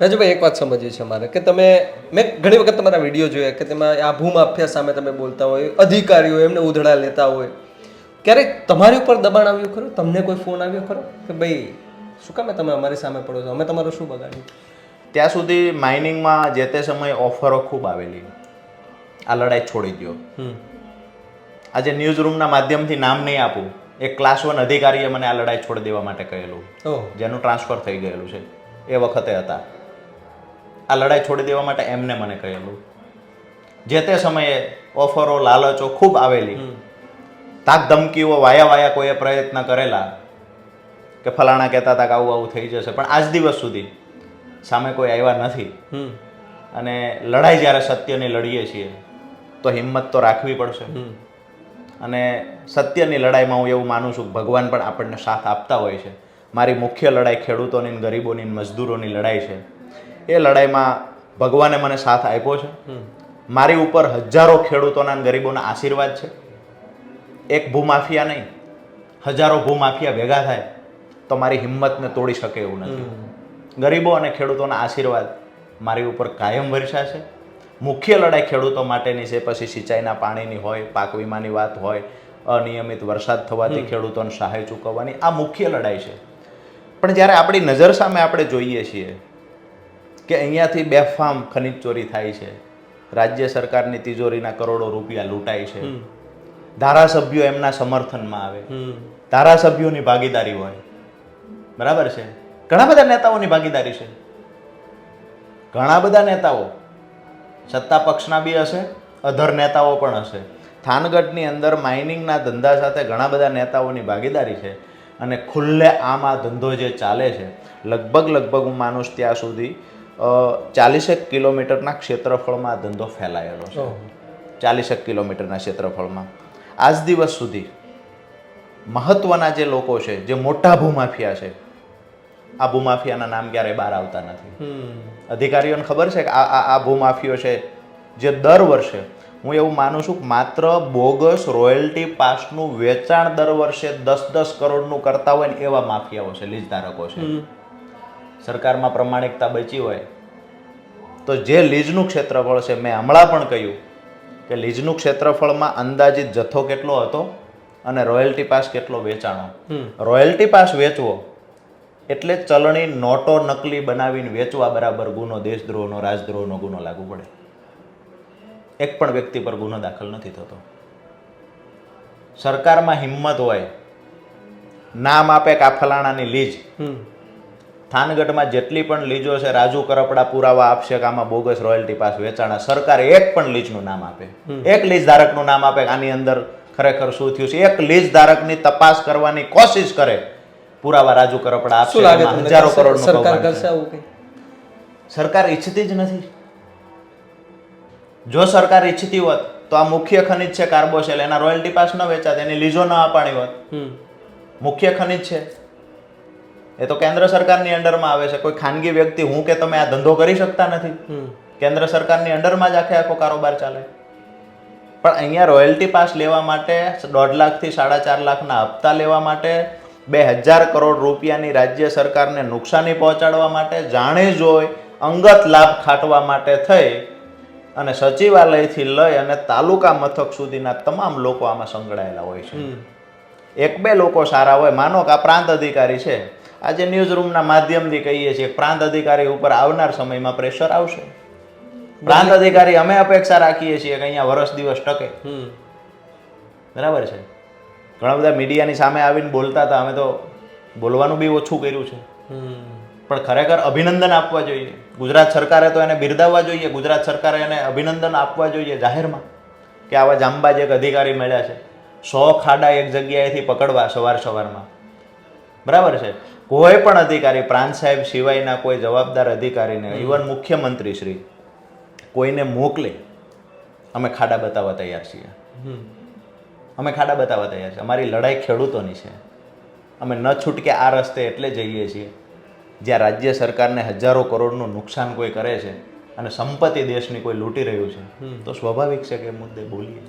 રાજુભાઈ એક વાત સમજવી છે મારે કે તમે મેં ઘણી વખત તમારા વીડિયો જોયા કે તેમાં આ ભૂમાફિયા સામે તમે બોલતા હોય અધિકારીઓ એમને ઉધડા લેતા હોય. ક્યારેક તમારી ઉપર દબાણ આવ્યું ખરું? તમને કોઈ ફોન આવ્યો ખરો? કે ભાઈ શું કામે તમે અમારી સામે પડો છો? અમે તમારું શું બગાડ્યું ત્યાં સુધી માઇનિંગમાં જે તે સમયે ઓફરો ખૂબ આવેલી. આ લડાઈ છોડી દો આજે ન્યૂઝ રૂમના માધ્યમથી નામ નહીં આપું. એક ક્લાસ વન અધિકારીએ મને આ લડાઈ છોડી દેવા માટે કહેલું. જેનું ટ્રાન્સફર થઈ ગયેલું છે. એ વખતે હતા. આ લડાઈ છોડી દેવા માટે એમને મને કહેલું. જે તે સમયે ઓફરો લાલચો ખૂબ આવેલી. તાક ધમકીઓ વાયા વાયા કોઈએ પ્રયત્ન કરેલા કે ફલાણા કહેતા હતા કે આવું આવું થઈ જશે. પણ આજ દિવસ સુધી સામે કોઈ આવ્યા નથી. અને લડાઈ જ્યારે સત્યની લડીએ છીએ તો હિંમત તો રાખવી પડશે. અને સત્યની લડાઈમાં હું એવું માનું છું ભગવાન પણ આપણને સાથ આપતા હોય છે. મારી મુખ્ય લડાઈ ખેડૂતોની ગરીબોની મજદૂરોની લડાઈ છે. એ લડાઈમાં ભગવાને મને સાથ આપ્યો છે. મારી ઉપર હજારો ખેડૂતોના અને ગરીબોના આશીર્વાદ છે. એક ભૂમાફિયા નહીં હજારો ભૂમાફિયા ભેગા થાય તો મારી હિંમતને તોડી શકે એવું નથી. ગરીબો અને ખેડૂતોના આશીર્વાદ મારી ઉપર કાયમ વરસ્યા છે મુખ્ય લડાઈ ખેડૂતો માટેની છે. પછી સિંચાઈના પાણીની હોય પાક વીમાની વાત હોય અનિયમિત વરસાદ થવાથી ખેડૂતોને સહાય ચૂકવવાની આ મુખ્ય લડાઈ છે. પણ જ્યારે આપણી નજર સામે આપણે જોઈએ છીએ કે અહીંયાથી બેફામ ખનિજ ચોરી થાય છે. રાજ્ય સરકારની તિજોરીના કરોડો રૂપિયા લૂંટાય છે. ધારાસભ્યો એમના સમર્થનમાં આવે. ધારાસભ્યોની ભાગીદારી હોય. બરાબર છે? ઘણા બધા નેતાઓની ભાગીદારી છે. ઘણા બધા નેતાઓ. સત્તા પક્ષના બી હશે અધર નેતાઓ પણ હશે. થાનગઢની અંદર માઇનિંગના ધંધા સાથે ઘણા બધા નેતાઓની ભાગીદારી છે અને ખુલ્લે આમ આ ધંધો જે ચાલે છે લગભગ લગભગ હું માનુસ ત્યાં સુધી ચાલીસેક કિલોમીટરના ક્ષેત્રફળમાં આ ધંધો ફેલાયેલો છે. ચાલીસેક કિલોમીટરના ક્ષેત્રફળમાં. આજ દિવસ સુધી મહત્વના જે લોકો છે જે મોટા ભૂમાફિયા છે આ ભૂમાફિયાના નામ ક્યારેય બહાર આવતા નથી. અધિકારીઓને ખબર છે કે આ આ ભૂમાફિયો છે જે દર વર્ષે હું એવું માનું છું કે માત્ર બોગસ રોયલ્ટી પાસનું વેચાણ દર વર્ષે દસ દસ કરોડનું કરતા હોય ને એવા માફિયાઓ છે લીજધારકો છે. હમ. સરકારમાં પ્રમાણિકતા બચી હોય તો જે લીઝનું ક્ષેત્રફળ છે મેં હમણાં પણ કહ્યું કે લીઝનું ક્ષેત્રફળમાં અંદાજિત જથ્થો કેટલો હતો અને રોયલ્ટી પાસ કેટલો વેચાણો. રોયલ્ટી પાસ વેચવો એટલે ચલણી નોટો નકલી બનાવીને વેચવા બરાબર ગુનો દેશદ્રોહનો રાજદ્રોહનો ગુનો લાગુ પડે. એક પણ વ્યક્તિ પર ગુનો દાખલ નથી થતો. સરકારમાં હિંમત હોય નામ આપે કાફલાણાની લીજ થાનગઢમાં જેટલી પણ લીજો છે રાજુ કરપડા પુરાવા આપશે કે આમાં બોગસ રોયલ્ટી પાસ વેચાણા સરકાર એક પણ લીજનું નામ આપે. એક લીજ ધારકનું નામ આપે આની અંદર ખરેખર શું થયું છે? એક લીજ ધારકની તપાસ કરવાની કોશિશ કરે. પુરાવા રાજુ કરપડા આપશે હજારો કરોડ સરકાર કરશે આવું કંઈ? સરકાર ઈચ્છતી જ નથી. જો સરકાર ઈચ્છતી હોત તો આ મુખ્ય ખનિજ છે કાર્બોસેલ. એના રોયલ્ટી પાસ ન વેચાત એની લીજો ન અપાણી હોત. મુખ્ય ખનિજ છે. એ તો કેન્દ્ર સરકારની અંડરમાં આવે છે. કોઈ ખાનગી વ્યક્તિ હું કે તમે આ ધંધો કરી શકતા નથી. કેન્દ્ર સરકારની અંડરમાં જ આખે આખો કારોબાર ચાલે. પણ અહીંયા રોયલ્ટી પાસ લેવા માટે દોઢ લાખથી સાડા ચાર લાખના હપ્તા લેવા માટે બે હજાર કરોડ રૂપિયાની રાજ્ય સરકારને નુકસાની પહોંચાડવા માટે જાણે જોઈ અંગત લાભ ખાટવા માટે થઈ અને સચિવાલયથી લઈ અને તાલુકા મથક સુધીના તમામ લોકો આમાં સંકળાયેલા હોય છે. એક બે લોકો સારા હોય. માનો કે આ પ્રાંત અધિકારી છે. આજે ન્યૂઝ રૂમના માધ્યમથી કહીએ છીએ પ્રાંત અધિકારી ઉપર આવનાર સમયમાં પ્રેશર આવશે. પ્રાંત અધિકારી અમે અપેક્ષા રાખીએ છીએ કે અહીંયા વર્ષ દિવસ ટકે. બરાબર છે? ઘણા બધા મીડિયાની સામે આવીને બોલતા હતા અમે તો બોલવાનું બી ઓછું કર્યું છે. હમ. પણ ખરેખર અભિનંદન આપવા જોઈએ. ગુજરાત સરકારે તો એને બિરદાવવા જોઈએ ગુજરાત સરકારે એને અભિનંદન આપવા જોઈએ જાહેરમાં. કે આવા જાંબાજ એક અધિકારી મળ્યા છે. સો ખાડા એક જગ્યાએથી પકડવા સવાર સવારમાં. બરાબર છે. કોઈ પણ અધિકારી પ્રાંત સાહેબ સિવાયના કોઈ જવાબદાર અધિકારીને ઇવન મુખ્યમંત્રી શ્રી કોઈને મોકલે અમે ખાડા બતાવવા તૈયાર છીએ. અમે ખાડા બતાવવા તૈયાર છીએ. અમારી લડાઈ ખેડૂતોની છે. અમે ન છૂટકે આ રસ્તે એટલે જઈએ છીએ. જ્યાં રાજ્ય સરકારને હજારો કરોડનું નુકસાન કોઈ કરે છે અને સંપત્તિ દેશની કોઈ લૂંટી રહ્યું છે તો સ્વાભાવિક છે કે મુદ્દે બોલીએ.